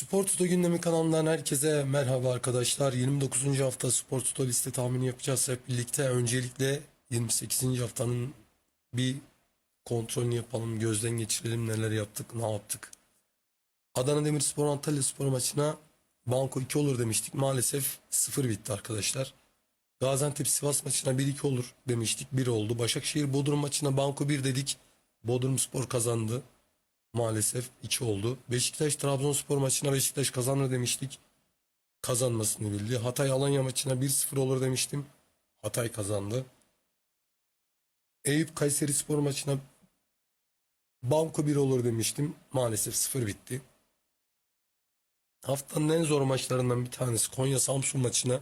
Spor Toto gündemi kanalından herkese merhaba arkadaşlar. 29. hafta Spor Toto liste tahmini yapacağız hep birlikte. Öncelikle 28. haftanın bir kontrolünü yapalım, gözden geçirelim neler yaptık, ne yaptık. Adana Demirspor Antalya Spor maçına Banko 2 olur demiştik. Maalesef 0 bitti arkadaşlar. Gaziantep Sivas maçına 1-2 olur demiştik. 1 oldu. Başakşehir Bodrum maçına Banko 1 dedik. Bodrum Spor kazandı. Maalesef 2 oldu. Beşiktaş Trabzonspor maçına Beşiktaş kazanır demiştik. Kazanmasını bildi. Hatay Alanya maçına 1-0 olur demiştim. Hatay kazandı. Eyüp Kayseri Spor maçına Banko 1 olur demiştim. Maalesef 0 bitti. Haftanın en zor maçlarından bir tanesi Konya Samsun maçına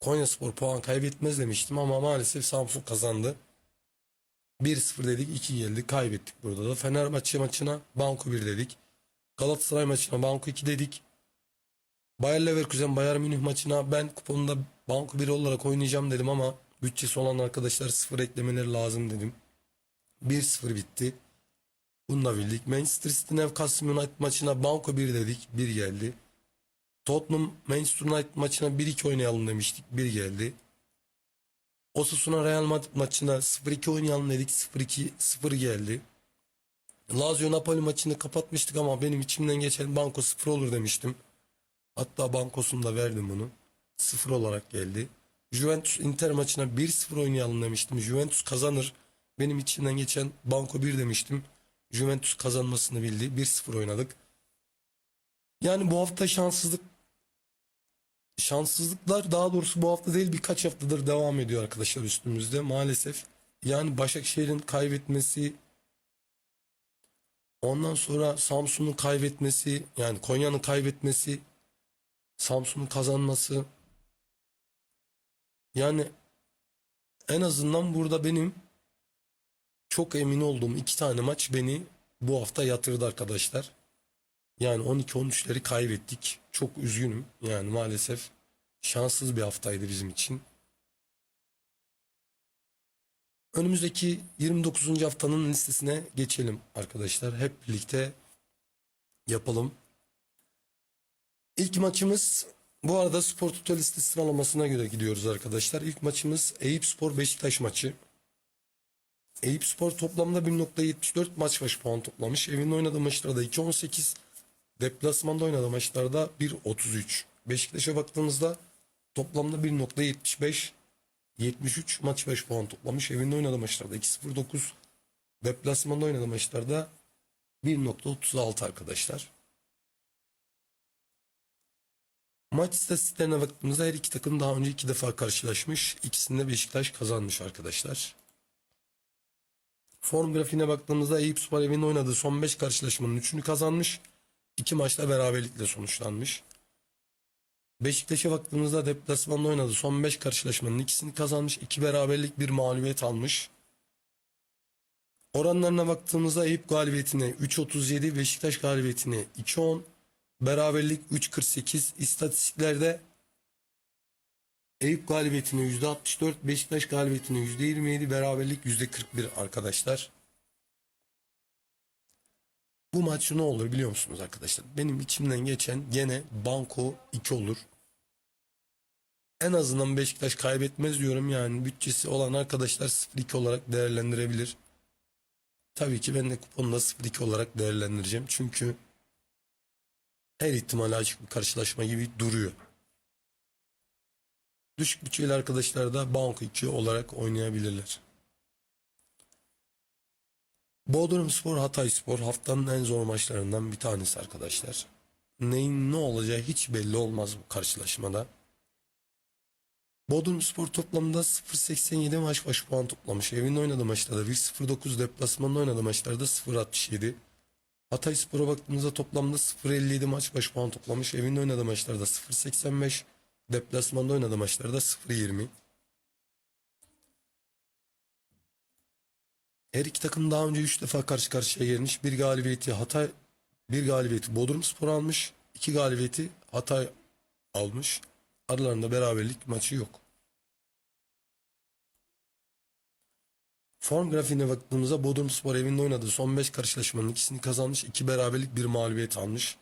Konya Spor puan kaybetmez demiştim ama maalesef Samsun kazandı. 1-0 dedik 2 geldi kaybettik burada da. Fenerbahçe maçına Banko 1 dedik. Galatasaray maçına Banko 2 dedik. Bayer Leverkusen Bayern Münih maçına ben kuponunda Banko 1 olarak oynayacağım dedim ama bütçesi olan arkadaşlar 0 eklemeleri lazım dedim. 1-0 bitti. Bunu da bildik. Manchester City Newcastle United maçına Banko 1 dedik. 1 geldi. Tottenham Manchester United maçına 1-2 oynayalım demiştik. 1 geldi. Osasuna Real Madrid maçına 0-2 oynayalım dedik. 0-2 0 geldi. Lazio Napoli maçını kapatmıştık ama benim içimden geçen banko 0 olur demiştim. Hatta bankosunu da verdim bunu. 0 olarak geldi. Juventus Inter maçına 1-0 oynayalım demiştim. Juventus kazanır. Benim içimden geçen banko 1 demiştim. Juventus kazanmasını bildi. 1-0 oynadık. Yani bu hafta şanssızlık şanssızlıklar daha doğrusu bu hafta değil birkaç haftadır devam ediyor arkadaşlar üstümüzde maalesef. Yani Başakşehir'in kaybetmesi ondan sonra Samsun'un kaybetmesi yani Konya'nın kaybetmesi Samsun'un kazanması yani en azından burada benim çok emin olduğum iki tane maç beni bu hafta yatırdı arkadaşlar. Yani 12-13'leri kaybettik. Çok üzgünüm. Yani maalesef şanssız bir haftaydı bizim için. Önümüzdeki 29. haftanın listesine geçelim arkadaşlar. Hep birlikte yapalım. İlk maçımız bu arada Spor Toto listesi sıralamasına göre gidiyoruz arkadaşlar. İlk maçımız Eyüp Spor Beşiktaş maçı. Eyüp Spor toplamda 1.74 maç başı puan toplamış. Evinde oynadığı maçlarda 2.18 Deplasmanda oynadığı maçlarda 1.33. Beşiktaş'a baktığımızda toplamda 1.75 73 maç 5 puan toplamış. Evinde oynadığı maçlarda 2.09. Deplasmanda oynadığı maçlarda 1.36 arkadaşlar. Maç istatistiklerine baktığımızda her iki takım daha önce iki defa karşılaşmış. İkisinde Beşiktaş kazanmış arkadaşlar. Form grafiğine baktığımızda Eyüp Spor evinde oynadığı son 5 karşılaşmanın 3'ünü kazanmış. İki maçta beraberlikle sonuçlanmış. Beşiktaş'a baktığımızda deplasmanda oynadı. Son 5 karşılaşmanın ikisini kazanmış. 2 beraberlik bir mağlubiyet almış. Oranlarına baktığımızda Eyüp galibiyetine 3.37, Beşiktaş galibiyetine 2.10, beraberlik 3.48. İstatistiklerde Eyüp galibiyetine %64, Beşiktaş galibiyetine %27, beraberlik %41 arkadaşlar. Bu maç ne olur biliyor musunuz arkadaşlar? Benim içimden geçen gene Banko 2 olur. En azından Beşiktaş kaybetmez diyorum yani bütçesi olan arkadaşlar 0-2 olarak değerlendirebilir. Tabii ki ben de kuponu da 0-2 olarak değerlendireceğim. Çünkü her ihtimale açık bir karşılaşma gibi duruyor. Düşük bütçeli arkadaşlar da Banko 2 olarak oynayabilirler. Bodrumspor Hatayspor haftanın en zor maçlarından bir tanesi arkadaşlar. Neyin ne olacağı hiç belli olmaz bu karşılaşmada. Bodrumspor toplamda 0.87 maç başı puan toplamış. Evinde oynadığı maçlarda 1.09 deplasmanda oynadığı maçlarda 0.67. Hatayspor'a baktığımızda toplamda 0.57 maç başı puan toplamış. Evinde oynadığı maçlarda 0.85 deplasmanda oynadığı maçlarda 0.20. Her iki takım daha önce 3 defa karşı karşıya gelmiş. Bir galibiyeti Hatay, bir galibiyeti Bodrumspor almış. iki galibiyeti Hatay almış. Aralarında beraberlik maçı yok. Form grafiğine baktığımızda Bodrumspor evinde oynadığı son 5 karşılaşmanın ikisini kazanmış. iki beraberlik bir mağlubiyet almış.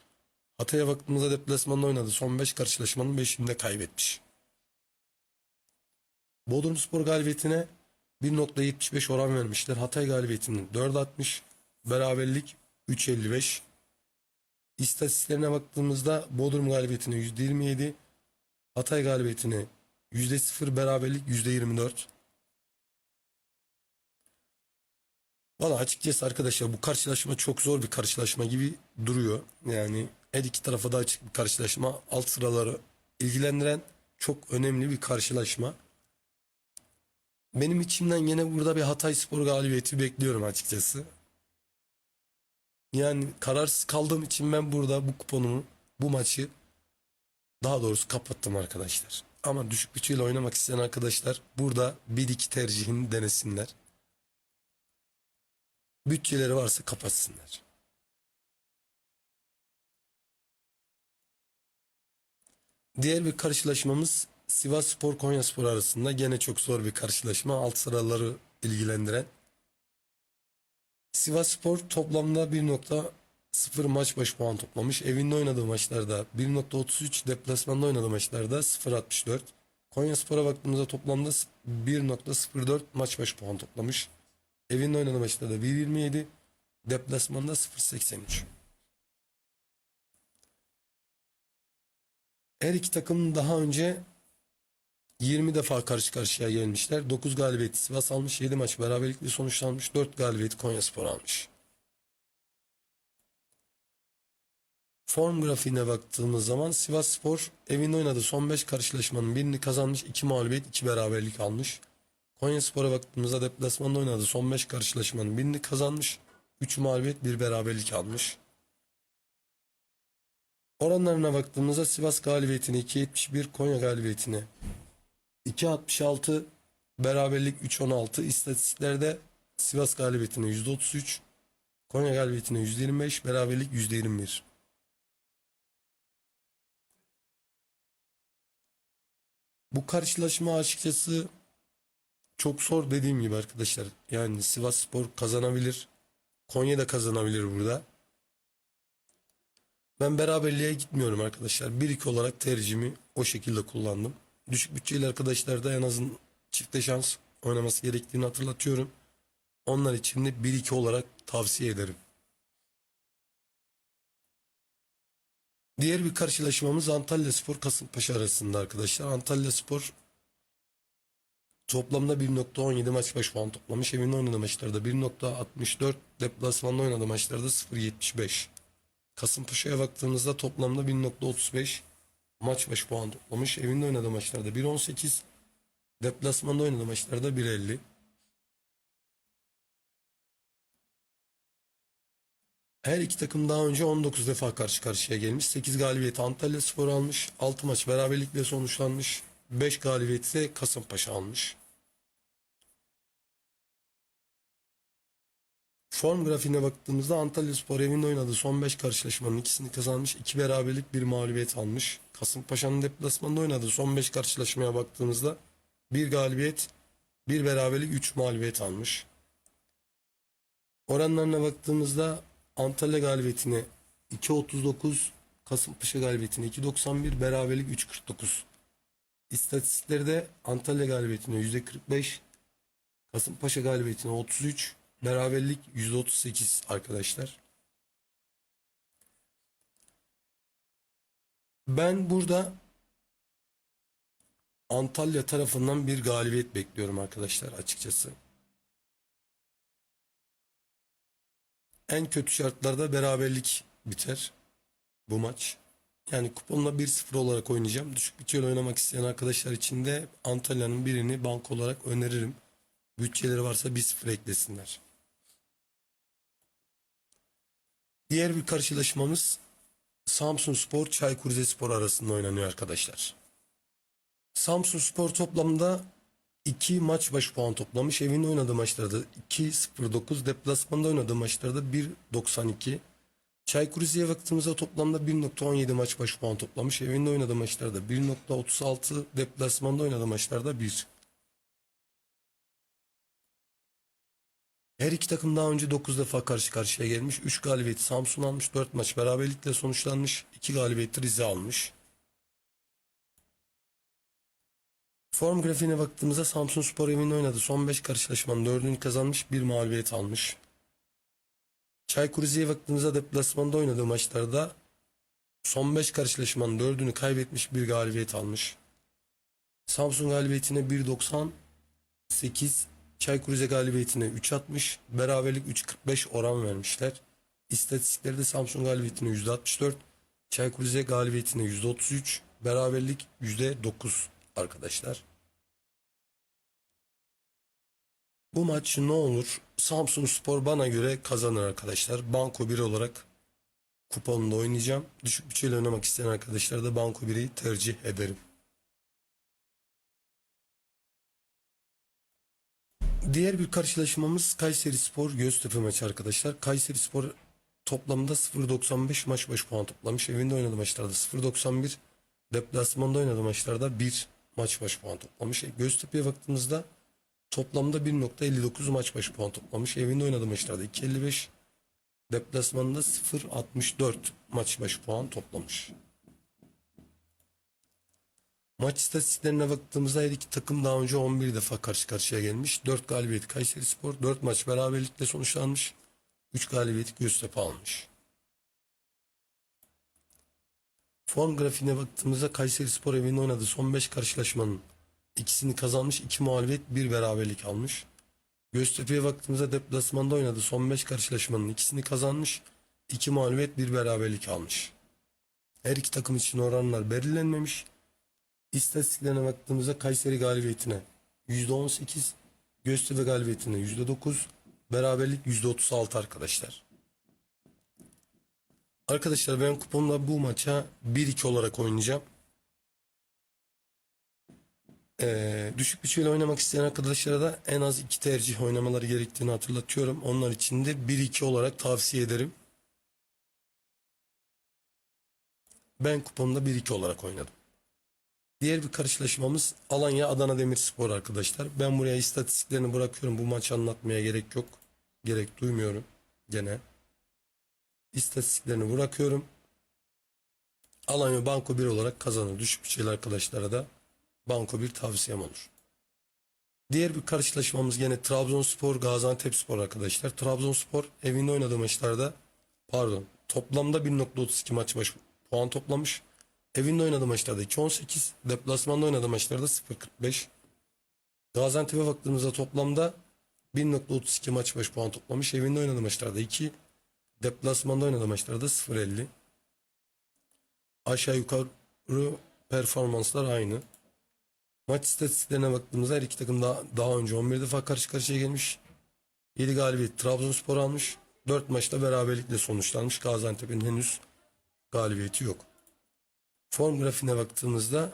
Hatay'a baktığımızda deplasmanda oynadı. Son 5 karşılaşmanın 5'inde kaybetmiş. Bodrumspor galibiyetine 1.75 oran vermişler. Hatay galibiyetinin 4.60. Beraberlik 3.55. İstatistiklerine baktığımızda Bodrum galibiyetine %27. Hatay galibiyetine %0 beraberlik %24. Valla açıkçası arkadaşlar bu karşılaşma çok zor bir karşılaşma gibi duruyor. Yani her iki tarafa da açık bir karşılaşma. Alt sıraları ilgilendiren çok önemli bir karşılaşma. Benim içimden yine burada bir Hatay Spor galibiyeti bekliyorum açıkçası. Yani kararsız kaldığım için ben burada bu kuponumu, bu maçı daha doğrusu kapattım arkadaşlar. Ama düşük bütçeyle oynamak isteyen arkadaşlar burada 1-2 tercihini denesinler. Bütçeleri varsa kapatsınlar. Diğer bir karşılaşmamız Sivas Spor Konya Spor arasında gene çok zor bir karşılaşma. Alt sıraları ilgilendiren. Sivas Spor toplamda 1.0 maç başı puan toplamış. Evinde oynadığı maçlarda 1.33, deplasmanda oynadığı maçlarda 0.64. Konya Spor'a baktığımızda toplamda 1.04 maç başı puan toplamış. Evinde oynadığı maçlarda 1.27, deplasmanda 0.83. Her iki takım daha önce 20 defa karşı karşıya gelmişler. 9 galibiyeti Sivas almış, 7 maç beraberlikle sonuçlanmış, 4 galibiyeti Konyaspor almış. Form grafiğine baktığımız zaman Sivas Spor evinde oynadığı son 5 karşılaşmanın birini kazanmış, 2 mağlubiyet, 2 beraberlik almış. Konyaspor'a baktığımızda deplasmanda oynadığı son 5 karşılaşmanın birini kazanmış, 3 mağlubiyet, 1 beraberlik almış. Oranlarına baktığımızda Sivas galibiyetini 2.71, Konya galibiyetini 2.66, beraberlik 3.16. İstatistiklerde Sivas galibiyetine %33, Konya galibiyetine %25, beraberlik %21. Bu karşılaşma açıkçası çok zor dediğim gibi arkadaşlar. Yani Sivas Spor kazanabilir. Konya da kazanabilir burada. Ben beraberliğe gitmiyorum arkadaşlar. 1-2 olarak tercihimi o şekilde kullandım. Düşük bütçeli arkadaşlar da en azın çifte şans oynaması gerektiğini hatırlatıyorum. Onlar için de 1-2 olarak tavsiye ederim. Diğer bir karşılaşmamız Antalya Spor Kasımpaşa arasında arkadaşlar. Antalya Spor toplamda 1.17 maç başı puan toplamış. Evinde oynadığı maçlarda 1.64, deplasmanda oynadığı maçlarda 0.75. Kasımpaşa'ya baktığımızda toplamda 1.35 maç başı puan toplamış. Evinde oynadığı maçlarda 1.18, deplasmanda oynadığı maçlarda 1.50. Her iki takım daha önce 19 defa karşı karşıya gelmiş. 8 galibiyeti Antalya Spor almış. 6 maç beraberlikle sonuçlanmış. 5 galibiyeti ise Kasımpaşa almış. Form grafiğine baktığımızda Antalya Spor evinde oynadığı son 5 karşılaşmanın ikisini kazanmış. 2 beraberlik 1 mağlubiyet almış. Kasımpaşa'nın deplasmanda oynadığı son 5 karşılaşmaya baktığımızda 1 galibiyet, 1 beraberlik 3 mağlubiyet almış. Oranlarına baktığımızda Antalya galibiyetine 2.39, Kasımpaşa galibiyetine 2.91, beraberlik 3.49. İstatistiklerde Antalya galibiyetine %45, Kasımpaşa galibiyetine 33, beraberlik %38 arkadaşlar. Ben burada Antalya tarafından bir galibiyet bekliyorum arkadaşlar açıkçası. En kötü şartlarda beraberlik biter bu maç. Yani kuponla 1-0 olarak oynayacağım. Düşük bütçeyle oynamak isteyen arkadaşlar için de Antalya'nın birini bank olarak öneririm. Bütçeleri varsa 1-0 eklesinler. Diğer bir karşılaşmamız Samsun Spor Çaykur Rizespor arasında oynanıyor arkadaşlar. Samsun Spor toplamda 2 maç başı puan toplamış. Evinde oynadığı maçlarda 2.09, deplasmanda oynadığı maçlarda 1.92. Çaykur Rize'ye baktığımızda toplamda 1.17 maç başı puan toplamış. Evinde oynadığı maçlarda 1.36, deplasmanda oynadığı maçlarda 1. Her iki takım daha önce 9 defa karşı karşıya gelmiş. 3 galibiyeti Samsun almış. 4 maç beraberlikle sonuçlanmış. 2 galibiyeti Rize almış. Form grafiğine baktığımızda Samsun Spor evinde oynadı. Son 5 karşılaşmanın 4'ünü kazanmış. 1 mağlubiyet almış. Çaykur Rize'ye baktığımızda deplasmanda oynadığı maçlarda son 5 karşılaşmanın 4'ünü kaybetmiş. 1 galibiyet almış. Samsun galibiyetine 1.98 Çaykur Rize galibiyetine 3.60 beraberlik 3.45 oran vermişler. İstatistikleri de Samsun galibiyetine %64 Çaykur Rize galibiyetine %33 beraberlik %9 arkadaşlar. Bu maç ne olur? Samsun Spor bana göre kazanır arkadaşlar. Banko 1 olarak kuponunda oynayacağım. Düşük bütçeyle oynamak isteyen arkadaşlar da Banko 1'i tercih ederim. Diğer bir karşılaşmamız Kayseri Spor Göztepe maçı arkadaşlar. Kayseri Spor toplamda 0.95 maç başı puan toplamış. Evinde oynadığı maçlarda 0.91 deplasmanda oynadığı maçlarda 1 maç başı puan toplamış. E, Göztepe'ye baktığımızda toplamda 1.59 maç başı puan toplamış. Evinde oynadığı maçlarda 2.55 deplasmanda 0.64 maç başı puan toplamış. Maç istatistiklerine baktığımızda her iki takım daha önce 11 defa karşı karşıya gelmiş. 4 galibiyet Kayseri Spor, 4 maç beraberlikle sonuçlanmış. 3 galibiyet Göztepe almış. Form grafiğine baktığımızda Kayseri Spor evinde oynadığı son 5 karşılaşmanın ikisini kazanmış, 2 mağlubiyet, 1 beraberlik almış. Göztepe'ye baktığımızda deplasmanda oynadığı son 5 karşılaşmanın ikisini kazanmış, 2 mağlubiyet, 1 beraberlik almış. Her iki takım için oranlar belirlenmemiş. İstatistiklerine baktığımızda Kayseri galibiyetine %18, Göztepe galibiyetine %9, beraberlik %36 arkadaşlar. Arkadaşlar ben kuponla bu maça 1-2 olarak oynayacağım. Ee, düşük bütçeyle oynamak isteyen arkadaşlara da en az 2 tercih oynamaları gerektiğini hatırlatıyorum. Onlar için de 1-2 olarak tavsiye ederim. Ben kuponda 1-2 olarak oynadım. Diğer bir karşılaşmamız Alanya Adana Demirspor arkadaşlar. Ben buraya istatistiklerini bırakıyorum. Bu maçı anlatmaya gerek yok. Gerek duymuyorum gene. İstatistiklerini bırakıyorum. Alanya Banko 1 olarak kazanır. Düşük bütçeli arkadaşlara da Banko 1 tavsiyem olur. Diğer bir karşılaşmamız gene Trabzonspor Gaziantepspor arkadaşlar. Trabzonspor evinde oynadığı maçlarda pardon toplamda 1.32 maç başı puan toplamış. Evinde oynadığı maçlarda 2.18, deplasmanda oynadığı maçlarda 0.45. Gaziantep'e baktığımızda toplamda 1.32 maç başı puan toplamış. Evinde oynadığı maçlarda 2, deplasmanda oynadığı maçlarda 0.50. Aşağı yukarı performanslar aynı. Maç istatistiklerine baktığımızda her iki takım daha, daha önce 11 defa karşı karşıya gelmiş. 7 galibiyet Trabzonspor almış. 4 maçta beraberlikle sonuçlanmış. Gaziantep'in henüz galibiyeti yok. Form grafiğine baktığımızda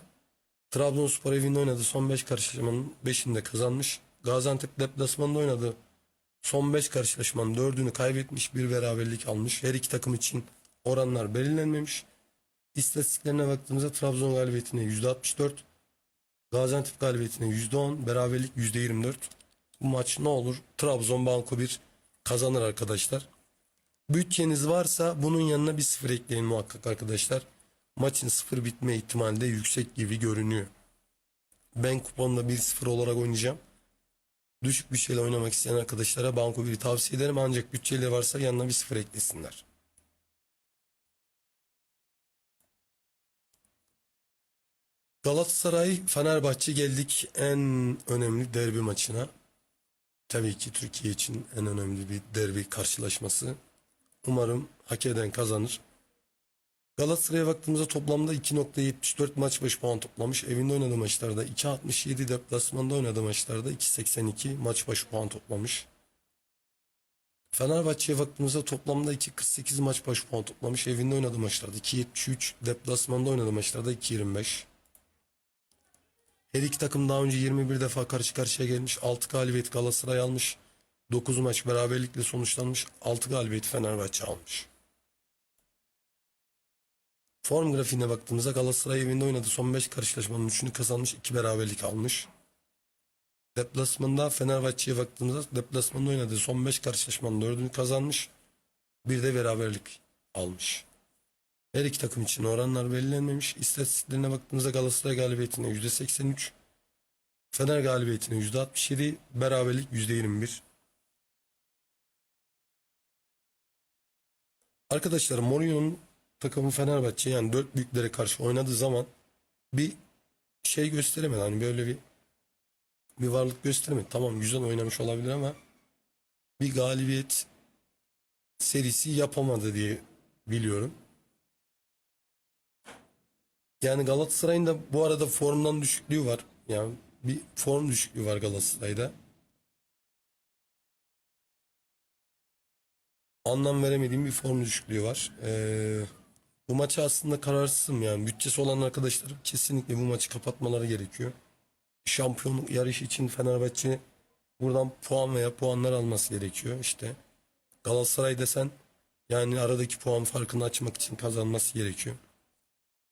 Trabzonspor evinde oynadı. Son 5 karşılaşmanın 5'inde kazanmış. Gaziantep deplasmanda oynadı. Son 5 karşılaşmanın 4'ünü kaybetmiş. Bir beraberlik almış. Her iki takım için oranlar belirlenmemiş. İstatistiklerine baktığımızda Trabzon galibiyetine %64. Gaziantep galibiyetine %10. Beraberlik %24. Bu maç ne olur? Trabzon Banko 1 kazanır arkadaşlar. Bütçeniz varsa bunun yanına bir sıfır ekleyin muhakkak arkadaşlar maçın sıfır bitme ihtimali de yüksek gibi görünüyor. Ben kuponla 1-0 olarak oynayacağım. Düşük bütçeyle oynamak isteyen arkadaşlara Banko 1'i tavsiye ederim ancak bütçeleri varsa yanına bir sıfır eklesinler. Galatasaray Fenerbahçe geldik en önemli derbi maçına. Tabii ki Türkiye için en önemli bir derbi karşılaşması. Umarım hak eden kazanır. Galatasaray'a baktığımızda toplamda 2.74 maç başı puan toplamış. Evinde oynadığı maçlarda 2.67 deplasmanda oynadığı maçlarda 2.82 maç başı puan toplamış. Fenerbahçe'ye baktığımızda toplamda 2.48 maç başı puan toplamış. Evinde oynadığı maçlarda 2.73 deplasmanda oynadığı maçlarda 2.25. Her iki takım daha önce 21 defa karşı karşıya gelmiş. 6 galibiyet Galatasaray almış. 9 maç beraberlikle sonuçlanmış. 6 galibiyet Fenerbahçe almış. Form grafiğine baktığımızda Galatasaray evinde oynadı. Son 5 karşılaşmanın 3'ünü kazanmış. 2 beraberlik almış. Deplasmanda Fenerbahçe'ye baktığımızda deplasmanda oynadığı son 5 karşılaşmanın 4'ünü kazanmış. Bir de beraberlik almış. Her iki takım için oranlar belirlenmemiş. İstatistiklerine baktığımızda Galatasaray galibiyetine %83, Fener galibiyetine %67, beraberlik %21. Arkadaşlar Mourinho'nun takımı Fenerbahçe yani dört büyüklere karşı oynadığı zaman bir şey gösteremedi. Hani böyle bir bir varlık gösteremedi. Tamam güzel oynamış olabilir ama bir galibiyet serisi yapamadı diye biliyorum. Yani Galatasaray'ın da bu arada formdan düşüklüğü var. Yani bir form düşüklüğü var Galatasaray'da. Anlam veremediğim bir form düşüklüğü var. Ee, bu maçı aslında kararsızım yani. Bütçesi olan arkadaşlarım kesinlikle bu maçı kapatmaları gerekiyor. Şampiyonluk yarışı için Fenerbahçe buradan puan veya puanlar alması gerekiyor işte. Galatasaray desen yani aradaki puan farkını açmak için kazanması gerekiyor.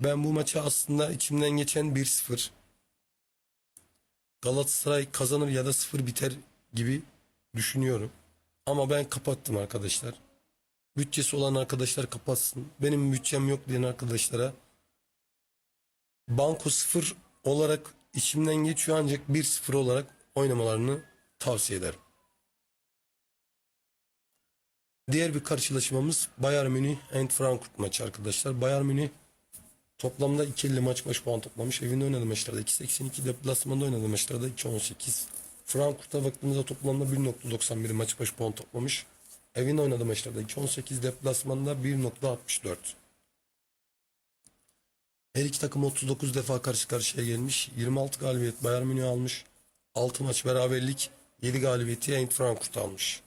Ben bu maçı aslında içimden geçen 1-0 Galatasaray kazanır ya da 0 biter gibi düşünüyorum. Ama ben kapattım arkadaşlar. Bütçesi olan arkadaşlar kapatsın. Benim bütçem yok diyen arkadaşlara banko 0 olarak içimden geçiyor ancak 1-0 olarak oynamalarını tavsiye ederim. Diğer bir karşılaşmamız Bayern Münih and Frankfurt maçı arkadaşlar. Bayern Münih toplamda 2.50 maç baş puan toplamış. Evinde oynadığı maçlarda 2.82 deplasmanda oynadığı maçlarda 2.18. Frankfurt'a baktığımızda toplamda 1.91 maç baş puan toplamış. Evinde oynadığı maçlarda 2.18 deplasmanda 1.64. Her iki takım 39 defa karşı karşıya gelmiş. 26 galibiyet Bayern Münih almış. 6 maç beraberlik 7 galibiyeti Eintracht Frankfurt almış.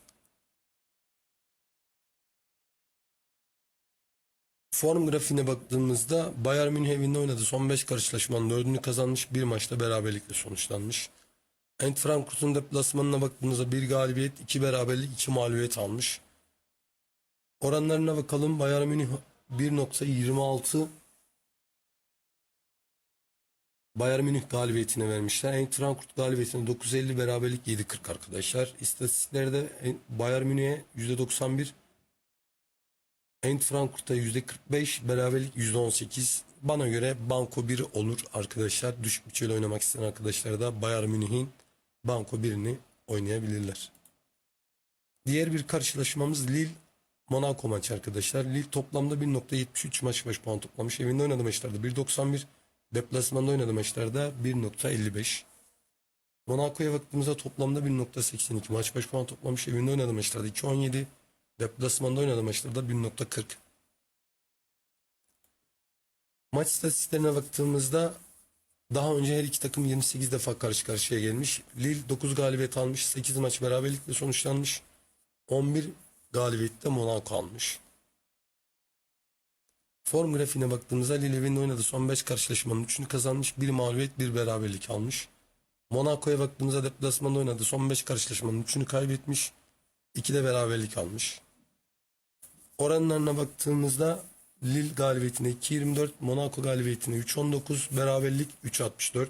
Form grafiğine baktığımızda Bayern Münih evinde oynadı. Son 5 karşılaşmanın 4'ünü kazanmış. Bir maçta beraberlikle sonuçlanmış. Eintracht Frankfurt'un deplasmanına baktığımızda bir galibiyet, iki beraberlik, iki mağlubiyet almış. Oranlarına bakalım. Bayern Münih 1.26 Bayern Münih galibiyetine vermişler. Eintracht galibiyetine 9.50 beraberlik 7.40 arkadaşlar. İstatistiklerde Bayern Münih'e %91 Eintracht Frankfurt'a %45 beraberlik %18 bana göre banko 1 olur arkadaşlar. Düşük bütçeyle oynamak isteyen arkadaşlar da Bayern Münih'in banko 1'ini oynayabilirler. Diğer bir karşılaşmamız Lille Monaco maçı arkadaşlar. Lille toplamda 1.73 maç baş puan toplamış. Evinde oynadığı maçlarda 1.91 Deplasmanda oynadığı maçlarda 1.55. Monaco'ya baktığımızda toplamda 1.82 maç baş puan toplamış. Evinde oynadığı maçlarda 2.17. Deplasmanda oynadığı maçlarda 1.40. Maç istatistiklerine baktığımızda daha önce her iki takım 28 defa karşı karşıya gelmiş. Lille 9 galibiyet almış. 8 maç beraberlikle sonuçlanmış. 11 galibiyette Monaco almış. Form grafiğine baktığımızda Lille evinde oynadı. Son 5 karşılaşmanın 3'ünü kazanmış. Bir mağlubiyet, bir beraberlik almış. Monaco'ya baktığımızda deplasmanda oynadı. Son 5 karşılaşmanın 3'ünü kaybetmiş. 2 de beraberlik almış. Oranlarına baktığımızda Lille galibiyetine 2.24, Monaco galibiyetine 3.19, beraberlik 3.64.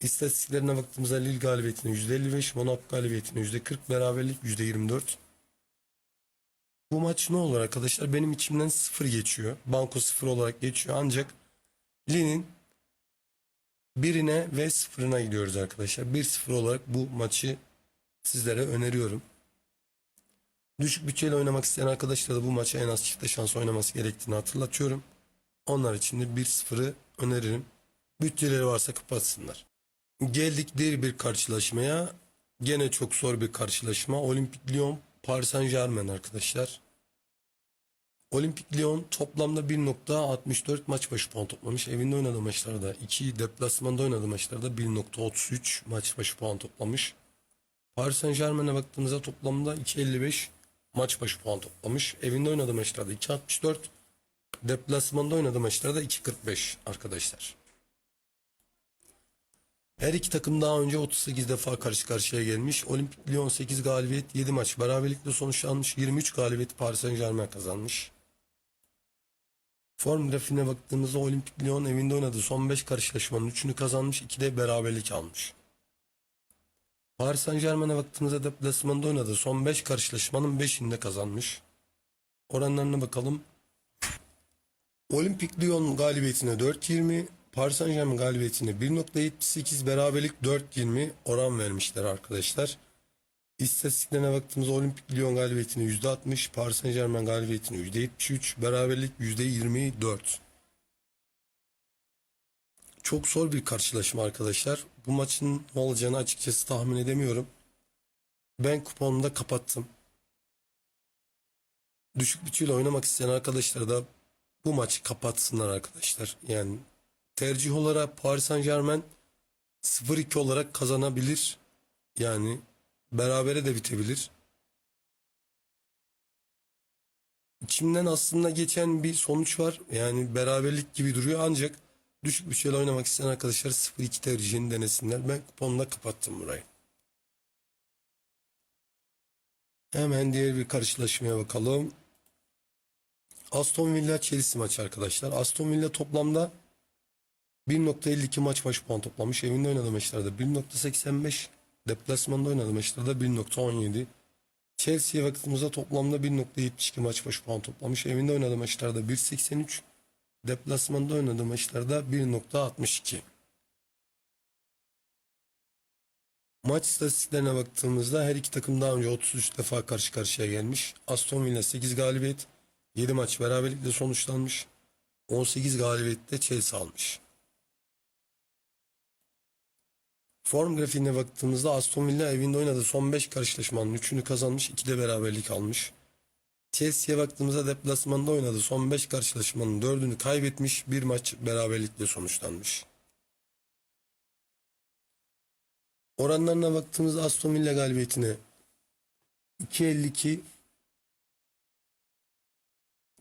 İstatistiklerine baktığımızda Lille galibiyetine %55, Monaco galibiyetine %40, beraberlik %24. Bu maç ne olur arkadaşlar? Benim içimden sıfır geçiyor. Banko sıfır olarak geçiyor. Ancak Lille'nin birine ve sıfırına gidiyoruz arkadaşlar. 1-0 olarak bu maçı sizlere öneriyorum. Düşük bütçeyle oynamak isteyen arkadaşlar da bu maça en az çifte şans oynaması gerektiğini hatırlatıyorum. Onlar için de 1-0'ı öneririm. Bütçeleri varsa kapatsınlar. Geldik diğer bir karşılaşmaya. Gene çok zor bir karşılaşma. Olimpik Lyon Paris Saint Germain arkadaşlar. Olimpik Lyon toplamda 1.64 maç başı puan toplamış. Evinde oynadığı maçlarda 2, deplasmanda oynadığı maçlarda 1.33 maç başı puan toplamış. Paris Saint Germain'e baktığımızda toplamda 2.55 maç başı puan toplamış. Evinde oynadığı maçlarda 2.64, deplasmanda oynadığı maçlarda 2.45 arkadaşlar. Her iki takım daha önce 38 defa karşı karşıya gelmiş. Olimpik Lyon 8 galibiyet, 7 maç beraberlikle sonuçlanmış. 23 galibiyet Paris Saint Germain kazanmış. Form grafiğine baktığımızda Olimpik Lyon evinde oynadığı son 5 karşılaşmanın 3'ünü kazanmış, 2 de beraberlik almış. Paris Saint-Germain'e baktığımızda deplasmanda oynadı. Son 5 karşılaşmanın 5'inde kazanmış. Oranlarına bakalım. Olimpik Lyon galibiyetine 4.20, Paris Saint-Germain galibiyetine 1.78, beraberlik 4.20 oran vermişler arkadaşlar. İstatistiklerine baktığımızda Olimpik Lyon galibiyetine %60, Paris Saint-Germain galibiyetine %73, beraberlik %24. Çok zor bir karşılaşma arkadaşlar. Bu maçın ne olacağını açıkçası tahmin edemiyorum. Ben kuponumu da kapattım. Düşük bütçeyle oynamak isteyen arkadaşlar da bu maçı kapatsınlar arkadaşlar. Yani tercih olarak Paris Saint-Germain 0-2 olarak kazanabilir. Yani berabere de bitebilir. İçimden aslında geçen bir sonuç var. Yani beraberlik gibi duruyor ancak düşük bütçeyle oynamak isteyen arkadaşlar 0-2 tercihini denesinler. Ben kuponla kapattım burayı. Hemen diğer bir karşılaşmaya bakalım. Aston Villa Chelsea maçı arkadaşlar. Aston Villa toplamda 1.52 maç başı puan toplamış. Evinde oynadığı maçlarda 1.85, deplasmanda oynadığı maçlarda 1.17. Chelsea'ye baktığımızda toplamda 1.72 maç başı puan toplamış. Evinde oynadığı maçlarda 1.83, deplasmanda oynadığı maçlarda 1.62. Maç istatistiklerine baktığımızda her iki takım daha önce 33 defa karşı karşıya gelmiş. Aston Villa 8 galibiyet, 7 maç beraberlikle sonuçlanmış. 18 galibiyette Chelsea almış. Form grafiğine baktığımızda Aston Villa evinde oynadığı son 5 karşılaşmanın 3'ünü kazanmış, 2 de beraberlik almış. Chelsea'ye baktığımızda deplasmanda oynadığı son 5 karşılaşmanın 4'ünü kaybetmiş, 1 maç beraberlikle sonuçlanmış. Oranlarına baktığımızda Aston Villa galibiyetine 2.52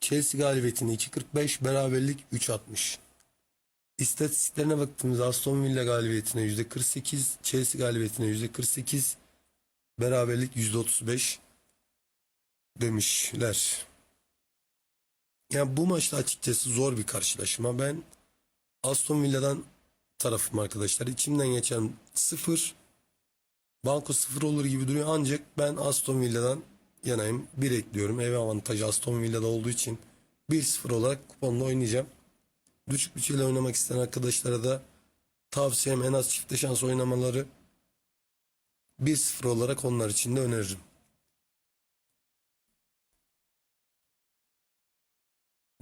Chelsea galibiyetine 2.45 beraberlik 3.60 İstatistiklerine baktığımızda Aston Villa galibiyetine %48 Chelsea galibiyetine %48 beraberlik %35 demişler. Yani bu maçta açıkçası zor bir karşılaşma. Ben Aston Villa'dan tarafım arkadaşlar. İçimden geçen 0 Banko 0 olur gibi duruyor ancak ben Aston Villa'dan yanayım. 1 ekliyorum. Ev avantajı Aston Villa'da olduğu için 1-0 olarak kuponla oynayacağım. Düşük bütçeyle oynamak isteyen arkadaşlara da tavsiyem en az çifte şans oynamaları 1-0 olarak onlar için de öneririm.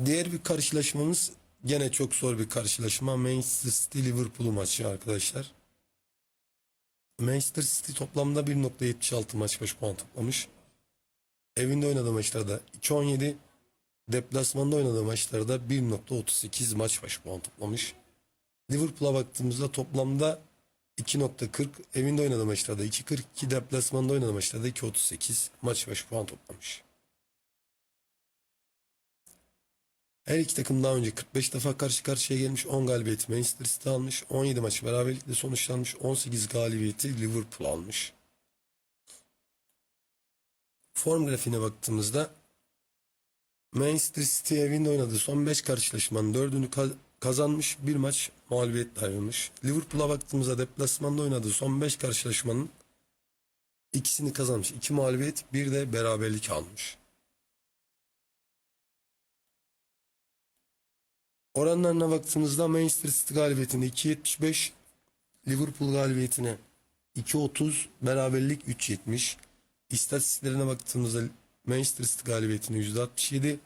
Diğer bir karşılaşmamız gene çok zor bir karşılaşma. Manchester City Liverpool maçı arkadaşlar. Manchester City toplamda 1.76 maç başı puan toplamış. Evinde oynadığı maçlarda 2.17, deplasmanda oynadığı maçlarda 1.38 maç başı puan toplamış. Liverpool'a baktığımızda toplamda 2.40, evinde oynadığı maçlarda 2.42, deplasmanda oynadığı maçlarda 2.38 maç başı puan toplamış. Her iki takım daha önce 45 defa karşı karşıya gelmiş. 10 galibiyeti Manchester City almış. 17 maçı beraberlikle sonuçlanmış. 18 galibiyeti Liverpool almış. Form grafiğine baktığımızda Manchester City evinde oynadığı son 5 karşılaşmanın 4'ünü ka- kazanmış. Bir maç mağlubiyetle ayrılmış. Liverpool'a baktığımızda deplasmanda oynadığı son 5 karşılaşmanın ikisini kazanmış. 2 mağlubiyet, bir de beraberlik almış. Oranlarına baktığımızda Manchester City galibiyetine 2.75, Liverpool galibiyetine 2.30, beraberlik 3.70. İstatistiklerine baktığımızda Manchester City galibiyetine %67,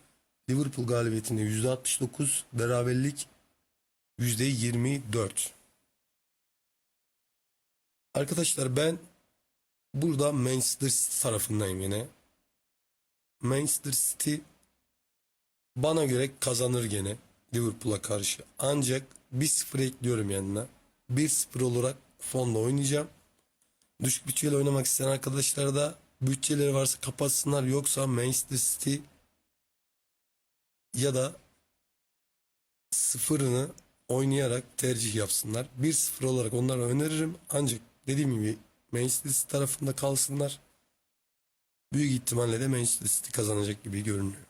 Liverpool galibiyetine %69, beraberlik %24. Arkadaşlar ben burada Manchester City tarafındayım yine. Manchester City bana göre kazanır gene Liverpool'a karşı. Ancak 1-0 ekliyorum yanına. 1-0 olarak fonla oynayacağım. Düşük bütçeyle oynamak isteyen arkadaşlar da bütçeleri varsa kapatsınlar. Yoksa Manchester City ya da sıfırını oynayarak tercih yapsınlar. 1-0 olarak onlara öneririm. Ancak dediğim gibi Manchester City tarafında kalsınlar. Büyük ihtimalle de Manchester City kazanacak gibi görünüyor.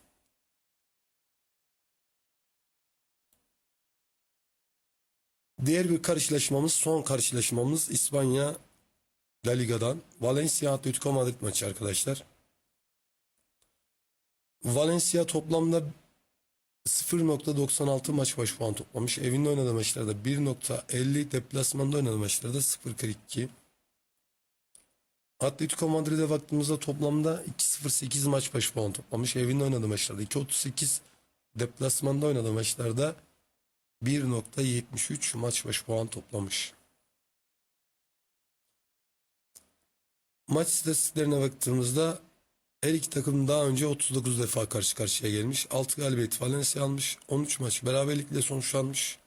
Diğer bir karşılaşmamız, son karşılaşmamız İspanya La Liga'dan. Valencia Atletico Madrid maçı arkadaşlar. Valencia toplamda 0.96 maç başı puan toplamış. Evinde oynadığı maçlarda 1.50, deplasmanda oynadığı maçlarda 0.42. Atletico Madrid'e baktığımızda toplamda 2.08 maç başı puan toplamış. Evinde oynadığı maçlarda 2.38, deplasmanda oynadığı maçlarda 1.73 maç başı puan toplamış. Maç istatistiklerine baktığımızda her iki takım daha önce 39 defa karşı karşıya gelmiş. 6 galibiyet Valencia almış. 13 maç beraberlikle sonuçlanmış.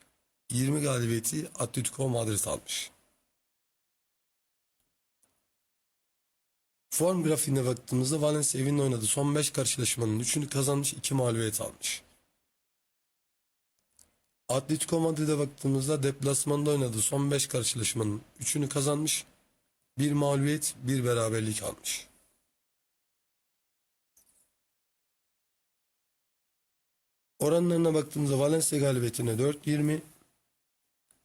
20 galibiyeti Atletico Madrid almış. Form grafiğine baktığımızda Valencia evinde oynadığı son 5 karşılaşmanın 3'ünü kazanmış, 2 mağlubiyet almış. Atletico Madrid'e baktığımızda deplasmanda oynadığı son 5 karşılaşmanın 3'ünü kazanmış, 1 mağlubiyet, 1 beraberlik almış. Oranlarına baktığımızda Valencia galibiyetine 4.20,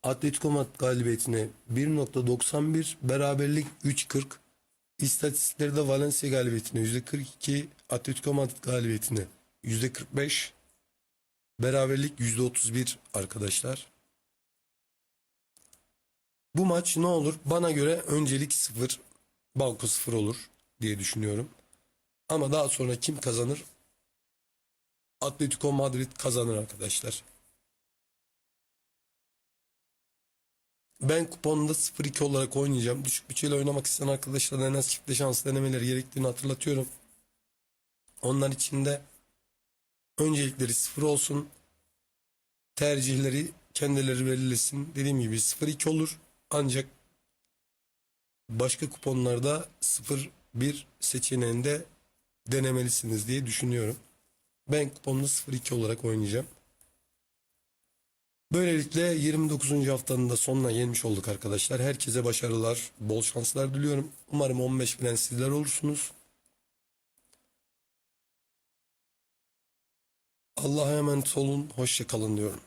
Atletico Madrid galibiyetine 1.91, beraberlik 3.40. İstatistiklerde Valencia galibiyetine %42, Atletico Madrid galibiyetine %45, beraberlik %31 arkadaşlar. Bu maç ne olur? Bana göre öncelik 0, banko 0 olur diye düşünüyorum. Ama daha sonra kim kazanır? Atletico Madrid kazanır arkadaşlar. Ben kuponda 0-2 olarak oynayacağım. Düşük bütçeyle oynamak isteyen arkadaşlara en az çifte şans denemeleri gerektiğini hatırlatıyorum. Onlar için de öncelikleri 0 olsun. Tercihleri kendileri belirlesin. Dediğim gibi 0-2 olur. Ancak başka kuponlarda 0-1 seçeneğinde denemelisiniz diye düşünüyorum. Ben kuponda 0-2 olarak oynayacağım. Böylelikle 29. haftanın da sonuna gelmiş olduk arkadaşlar. Herkese başarılar, bol şanslar diliyorum. Umarım 15 bilen sizler olursunuz. Allah'a emanet olun, hoşça kalın diyorum.